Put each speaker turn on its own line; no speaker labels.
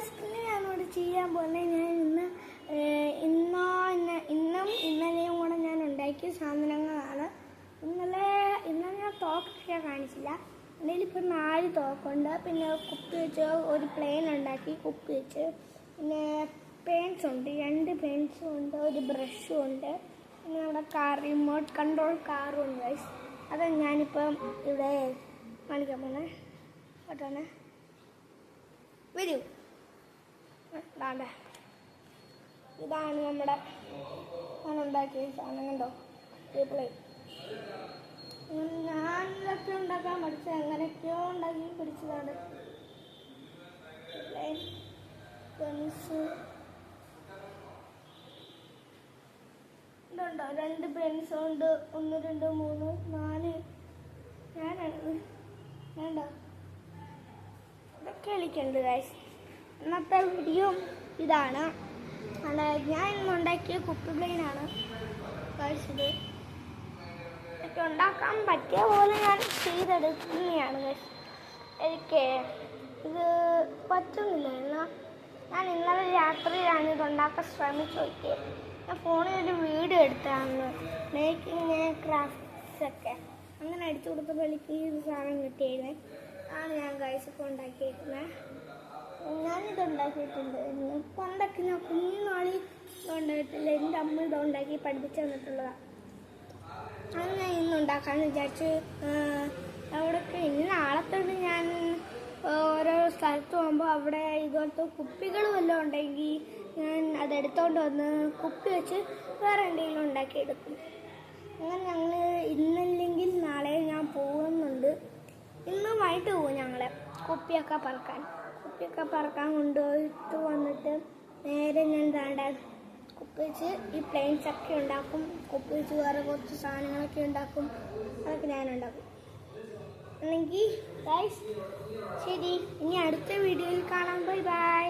ഞാൻ ഇവിടെ ചെയ്യാൻ പോകുന്നത്. ഞാൻ ഇന്ന് ഇന്നോ ഇന്ന ഇന്നും ഇന്നലെയും കൂടെ ഞാൻ ഉണ്ടാക്കിയ സാധനങ്ങളാണ്. ഇന്നലെ ഇന്നലെ ഞാൻ തോക്കൊക്കെ കാണിച്ചില്ല. എന്റെ ഇപ്പോൾ നാല് തോക്കുണ്ട്. പിന്നെ കുപ്പി വെച്ച് ഒരു പ്ലെയിൻ ഉണ്ടാക്കി കുപ്പി വെച്ച്. പിന്നെ പെയിൻസ് ഉണ്ട്. രണ്ട് പെയിൻസും ഉണ്ട്. ഒരു ബ്രഷും ഉണ്ട്. പിന്നെ നമ്മുടെ കാർ റിമോട്ട് കൺട്രോൾ കാറും ഉണ്ട് ഗൈസ് അത് ഞാനിപ്പം ഇവിടെ കാണിക്കാൻ പോണേ. കേട്ടോണേ വരൂ. ദാണ്ടെ. ഇതാണ് നമ്മുടെ ഞാൻ ഉണ്ടാക്കിയ സാധനം കണ്ടോ? ഞാൻ ഇതൊക്കെ ഉണ്ടാക്കാൻ പഠിച്ചത് എങ്ങനെയൊക്കെയോ ഉണ്ടാക്കി പിടിച്ചതാണ്. പെൻസ് ഇതുണ്ടോ? രണ്ട് പെൻസ് ഉണ്ട്. ഒന്ന് രണ്ട് മൂന്ന് നാല്. ഞാനാണ്. വേണ്ട. ഇതൊക്കെ കളിക്കണ്ട് ഗൈസ് ഇന്നത്തെ വീഡിയോ ഇതാണ്. ഞാൻ ഇന്ന് ഉണ്ടാക്കിയ കുപ്പി പ്ലെയിനാണ് കഴിച്ചത് ഇതൊക്കെ ഉണ്ടാക്കാൻ പറ്റിയ പോലെ ഞാൻ ചെയ്തെടുക്കുന്നതാണ് ഗൈസ് എനിക്ക് ഇത് പറ്റുന്നില്ല. എന്നാൽ ഞാൻ ഇന്നലെ രാത്രിയിലാണ് ഇത് ഉണ്ടാക്കാൻ ശ്രമിച്ചു നോക്കിയത് ഞാൻ ഫോണിൽ ഒരു വീഡിയോ എടുത്താണ് മേക്കിങ് ക്രാഫ്റ്റ്സ് ഒക്കെ. അങ്ങനെ അടിച്ചു കൊടുത്തപ്പോൾ എനിക്ക് ഈ സാധനം കിട്ടിയിരുന്നു ആണ് ഞാൻ കഴിച്ചപ്പോൾ ഇപ്പോൾ ഞാനിത് ഉണ്ടാക്കിയിട്ടുണ്ട് ഇപ്പം ഞാൻ കുഞ്ഞുനാളിൽ ഇത് ഉണ്ടായിട്ടില്ല എന്റെ അമ്മ ഇത് ഉണ്ടാക്കി പഠിപ്പിച്ചു തന്നിട്ടുള്ളതാണ് അത് ഞാൻ ഇന്ന് ഉണ്ടാക്കാമെന്ന് വിചാരിച്ച് അവിടെയൊക്കെ ഇന്ന് നാളെ തൊട്ട് ഞാൻ ഓരോ സ്ഥലത്ത് പോകുമ്പോൾ അവിടെ ഇതുപോലത്തെ കുപ്പികൾ വല്ലതും ഉണ്ടെങ്കിൽ ഞാൻ അതെടുത്തോണ്ട് വന്ന് കുപ്പി വെച്ച് വേറെ എന്തെങ്കിലും ഉണ്ടാക്കിയെടുക്കും. അങ്ങനെ ഞങ്ങൾ ഇന്നല്ലെങ്കിൽ നാളെ ഞാൻ പോകുന്നുണ്ട്. ഇന്ന് വൈകിട്ട് പോകും ഞങ്ങൾ കുപ്പിയൊക്കെ പറക്കാൻ. കുപ്പിയൊക്കെ പറക്കാൻ കൊണ്ടുപോയിട്ട് വന്നിട്ട് നേരെ ഞാൻ താണ്ട കുപ്പി വെച്ച് ഈ പ്ലെയിൻസ് ഒക്കെ ഉണ്ടാക്കും. കുപ്പി വെച്ച് വേറെ കുറച്ച് സാധനങ്ങളൊക്കെ ഉണ്ടാക്കും. അതൊക്കെ ഞാൻ ഉണ്ടാക്കും. അല്ലെങ്കിൽ ശരി. ഇനി അടുത്ത വീഡിയോയിൽ കാണാം. Bye bye